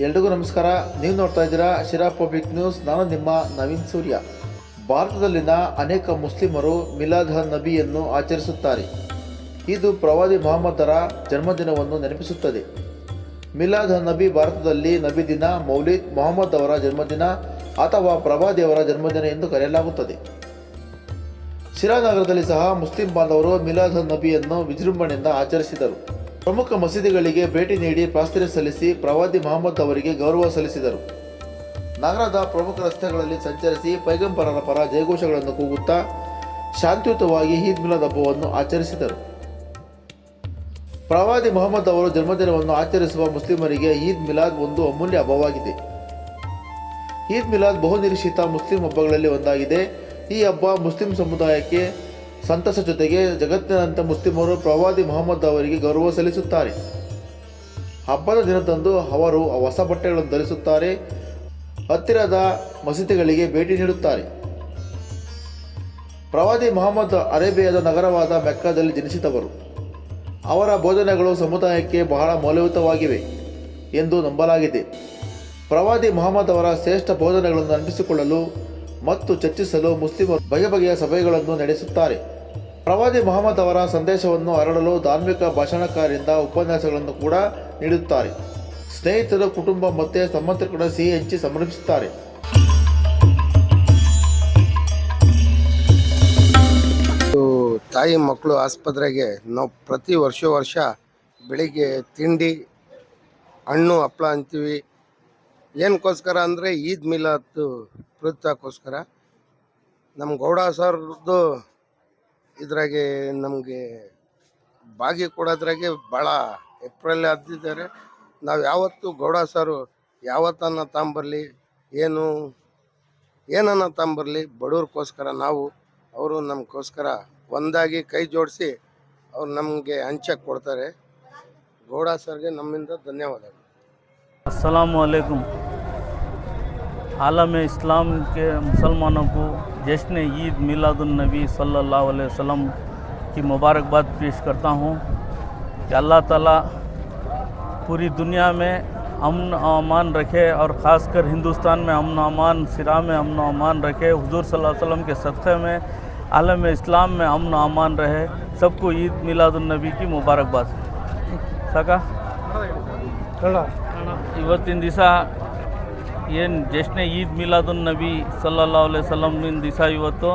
ಎಲ್ರಿಗೂ ನಮಸ್ಕಾರ. ನೀವು ನೋಡ್ತಾ ಇದ್ದೀರಾ ಶಿರಾ ಪಬ್ಲಿಕ್ ನ್ಯೂಸ್. ನಾನು ನಿಮ್ಮ ನವೀನ್ ಸೂರ್ಯ. ಭಾರತದಲ್ಲಿನ ಅನೇಕ ಮುಸ್ಲಿಮರು ಮಿಲಾದ್ ಹ ನಬಿಯನ್ನು ಆಚರಿಸುತ್ತಾರೆ. ಇದು ಪ್ರವಾದಿ ಮೊಹಮ್ಮದರ ಜನ್ಮದಿನವನ್ನು ನೆನಪಿಸುತ್ತದೆ. ಮಿಲಾದ್ ಹ ನಬಿ ಭಾರತದಲ್ಲಿ ನಬಿ ದಿನ, ಮೌಲಿದ್ ಮೊಹಮ್ಮದ್ ಅವರ ಜನ್ಮದಿನ ಅಥವಾ ಪ್ರವಾದಿಯವರ ಜನ್ಮದಿನ ಎಂದು ಕರೆಯಲಾಗುತ್ತದೆ. ಶಿರಾ ನಗರದಲ್ಲಿ ಸಹ ಮುಸ್ಲಿಂ ಬಾಂಧವರು ಮಿಲಾದ್ ಹ ನಬಿಯನ್ನು ವಿಜೃಂಭಣೆಯಿಂದ ಆಚರಿಸಿದರು. ಪ್ರಮುಖ ಮಸೀದಿಗಳಿಗೆ ಭೇಟಿ ನೀಡಿ ಪ್ರಾರ್ಥನೆ ಸಲ್ಲಿಸಿ ಪ್ರವಾದಿ ಮೊಹಮ್ಮದ್ ಅವರಿಗೆ ಗೌರವ ಸಲ್ಲಿಸಿದರು. ನಗರದ ಪ್ರಮುಖ ರಸ್ತೆಗಳಲ್ಲಿ ಸಂಚರಿಸಿ ಪೈಗಂಬರರ ಪರ ಜಯಘೋಷಗಳನ್ನು ಕೂಗುತ್ತಾ ಶಾಂತಿಯುತವಾಗಿ ಈದ್ ಮಿಲಾದ್ ಹಬ್ಬವನ್ನು ಆಚರಿಸಿದರು. ಪ್ರವಾದಿ ಮೊಹಮ್ಮದ್ ಅವರು ಜನ್ಮದಿನವನ್ನು ಆಚರಿಸುವ ಮುಸ್ಲಿಮರಿಗೆ ಈದ್ ಮಿಲಾದ್ ಒಂದು ಅಮೂಲ್ಯ ಹಬ್ಬವಾಗಿದೆ. ಈದ್ ಮಿಲಾದ್ ಬಹುನಿರೀಕ್ಷಿತ ಮುಸ್ಲಿಂ ಹಬ್ಬಗಳಲ್ಲಿ ಒಂದಾಗಿದೆ. ಈ ಹಬ್ಬ ಮುಸ್ಲಿಂ ಸಮುದಾಯಕ್ಕೆ ಸಂತಸ ಜೊತೆಗೆ ಜಗತ್ತಿನಂತ ಮುಸ್ಲಿಮರು ಪ್ರವಾದಿ ಮೊಹಮ್ಮದ್ ಅವರಿಗೆ ಗೌರವ ಸಲ್ಲಿಸುತ್ತಾರೆ. ಹಬ್ಬದ ದಿನದಂದು ಅವರು ಹೊಸ ಬಟ್ಟೆಗಳನ್ನು ಧರಿಸುತ್ತಾರೆ. ಹತ್ತಿರದ ಮಸೀದಿಗಳಿಗೆ ಭೇಟಿ ನೀಡುತ್ತಾರೆ. ಪ್ರವಾದಿ ಮೊಹಮ್ಮದ್ ಅರೇಬಿಯಾದ ನಗರವಾದ ಮೆಕ್ಕಾದಲ್ಲಿ ಜನಿಸಿದವರು. ಅವರ ಬೋಧನೆಗಳು ಸಮುದಾಯಕ್ಕೆ ಬಹಳ ಮೌಲ್ಯಯುತವಾಗಿವೆ ಎಂದು ನಂಬಲಾಗಿದೆ. ಪ್ರವಾದಿ ಮೊಹಮ್ಮದ್ ಅವರ ಶ್ರೇಷ್ಠ ಬೋಧನೆಗಳನ್ನು ನೆನಪಿಸಿಕೊಳ್ಳಲು ಮತ್ತು ಚರ್ಚಿಸಲು ಮುಸ್ಲಿಮರು ಬಗೆ ಬಗೆಯ ಸಭೆಗಳನ್ನು ನಡೆಸುತ್ತಾರೆ. ಪ್ರವಾದಿ ಮೊಹಮ್ಮದ್ ಅವರ ಸಂದೇಶವನ್ನು ಹರಡಲು ಧಾರ್ಮಿಕ ಭಾಷಣಕಾರರಿಂದ ಉಪನ್ಯಾಸಗಳನ್ನು ಕೂಡ ನೀಡುತ್ತಾರೆ. ಸ್ನೇಹಿತರು, ಕುಟುಂಬ ಮತ್ತು ಸಂಬಂಧಿಕರ ಸಿಹಿ ಹಂಚಿ ಸಂಭ್ರಮಿಸುತ್ತಾರೆ. ತಾಯಿ ಮಕ್ಕಳು ಆಸ್ಪತ್ರೆಗೆ ನಾವು ಪ್ರತಿ ವರ್ಷ ವರ್ಷ ಬೆಳಿಗ್ಗೆ ತಿಂಡಿ, ಹಣ್ಣು ಹಪ್ಪಳ ಅಂತೀವಿ. ಏನಕ್ಕೋಸ್ಕರ ಅಂದರೆ ಈದ್ ಮಿಲಾದ್ ಕೃತ್ಯಕ್ಕೋಸ್ಕರ ನಮ್ಮ ಗೌಡ ಸರ್ದು ಇದ್ರಾಗೆ ನಮಗೆ ಭಾಗಿ ಕೊಡೋದ್ರಾಗೆ ಭಾಳ ಏಪ್ರಿಲ್ ಹದ್ದಿದ್ದಾರೆ ನಾವು ಯಾವತ್ತೂ ಗೌಡ ಸಾರು ಯಾವತ್ತನ್ನ ತಾಂಬರಲಿ, ಏನು, ಏನನ್ನ ತಾಂಬರಲಿ ಬಡವ್ರಿಗೋಸ್ಕರ ನಾವು, ಅವರು ನಮಗೋಸ್ಕರ ಒಂದಾಗಿ ಕೈ ಜೋಡಿಸಿ ಅವ್ರು ನಮಗೆ ಹಂಚ ಕೊಡ್ತಾರೆ. ಗೌಡ ಸರ್ಗೆ ನಮ್ಮಿಂದ ಧನ್ಯವಾದಗಳು. ಅಸ್ಸಲಾಮು ಅಲೈಕುಮ್. आलम इस्लाम के मुसलमानों को जश्न ईद मिलादुलनबी सल्लल्लाहु अलैहि वसल्लम की मुबारकबाद पेश करता हूँ कि अल्लाह ताला पूरी दुनिया में अमन और अमान रखे और ख़ासकर हिंदुस्तान में अमन और अमान सिरा में अमन और अमान रखे हुजूर सल्लल्लाहु अलैहि वसल्लम के सदक़े में आलम इस्लाम में अमन और अमान रहे सबको ईद मिलादुलनबी की मुबारकबाद ಸಾಕಾ ಇವತ್ತಿನ ದಿವಸ ಏನು ಜಶ್ನೆ ಈದ್ ಮಿಲಾದುನ್ ನಬಿ ಸಲ್ಲಲ್ಲಾ ಅಲೈ ಸಲ್ಲಮಿನ ದಿವಸ ಇವತ್ತು.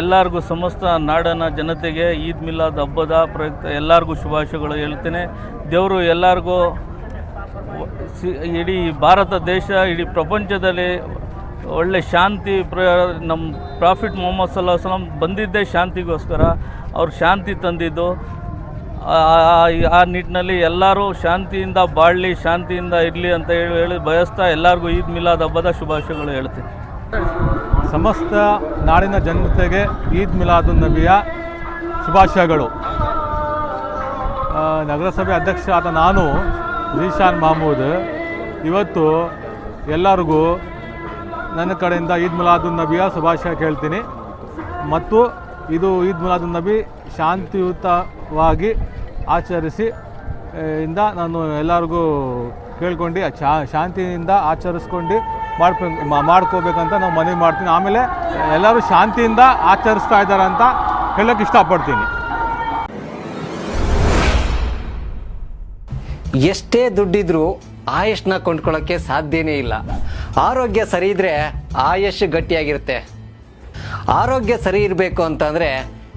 ಎಲ್ಲರಿಗೂ ಸಮಸ್ತ ನಾಡನ ಜನತೆಗೆ ಈದ್ ಮಿಲಾದ್ ಹಬ್ಬದ ಪ್ರಯುಕ್ತ ಎಲ್ಲರಿಗೂ ಶುಭಾಶಯಗಳು ಹೇಳ್ತೇನೆ. ದೇವರು ಎಲ್ಲರಿಗೂ ಇಡೀ ಭಾರತ ದೇಶ, ಇಡೀ ಪ್ರಪಂಚದಲ್ಲಿ ಒಳ್ಳೆ ಶಾಂತಿ ಪ್ರ ನಮ್ಮ ಪ್ರಾಫಿಟ್ ಮೊಹಮ್ಮದ್ ಸಲ್ಲಾ ವಸಲಂ ಬಂದಿದ್ದೇ ಶಾಂತಿಗೋಸ್ಕರ. ಅವ್ರು ಶಾಂತಿ ತಂದಿದ್ದು. ಆ- ನಿಟ್ಟಿನಲ್ಲಿ ಎಲ್ಲರೂ ಶಾಂತಿಯಿಂದ ಬಾಳಲಿ, ಶಾಂತಿಯಿಂದ ಇರಲಿ ಅಂತ ಹೇಳಿ ಹೇಳಿ ಬಯಸ್ತಾ ಎಲ್ಲರಿಗೂ ಈದ್ ಮಿಲಾದ್ ಹಬ್ಬದ ಶುಭಾಶಯಗಳು ಹೇಳ್ತೀನಿ. ಸಮಸ್ತ ನಾಡಿನ ಜನತೆಗೆ ಈದ್ ಮಿಲಾದುನ್ ನಬಿಯ ಶುಭಾಶಯಗಳು. ನಗರಸಭೆ ಅಧ್ಯಕ್ಷ ಆದ ನಾನು, ಜೀಶಾನ್ ಮಹಮೂದ್, ಇವತ್ತು ಎಲ್ಲರಿಗೂ ನನ್ನ ಕಡೆಯಿಂದ ಈದ್ ಮಿಲಾದುನ್ ನಬಿಯ ಶುಭಾಶಯ ಕೇಳ್ತೀನಿ. ಮತ್ತು ಇದು ಈದ್ ಮಿಲಾದುನ್ ನಬಿ ಶಾಂತಿಯುತವಾಗಿ ಆಚರಿಸಿ ಇಂದ ನಾನು ಎಲ್ಲರಿಗೂ ಕೇಳ್ಕೊಂಡು ಶಾ, ಶಾಂತಿಯಿಂದ ಆಚರಿಸ್ಕೊಂಡು ಮಾಡ್ಕೊ ಮಾಡ್ಕೋಬೇಕಂತ ನಾವು ಮನವಿ ಮಾಡ್ತೀನಿ. ಆಮೇಲೆ ಎಲ್ಲರೂ ಶಾಂತಿಯಿಂದ ಆಚರಿಸ್ತಾ ಇದ್ದಾರೆ ಅಂತ ಹೇಳೋಕ್ಕೆ ಇಷ್ಟಪಡ್ತೀನಿ. ಎಷ್ಟೇ ದುಡ್ಡಿದ್ರೂ ಆಯುಷ್ನ ಕೊಂಡ್ಕೊಳ್ಳೋಕ್ಕೆ ಸಾಧ್ಯನೇ ಇಲ್ಲ. ಆರೋಗ್ಯ ಸರಿ ಇದ್ರೆ ಆಯುಷ್ ಗಟ್ಟಿಯಾಗಿರುತ್ತೆ. ಆರೋಗ್ಯ ಸರಿ ಇರಬೇಕು ಅಂತಂದ್ರೆ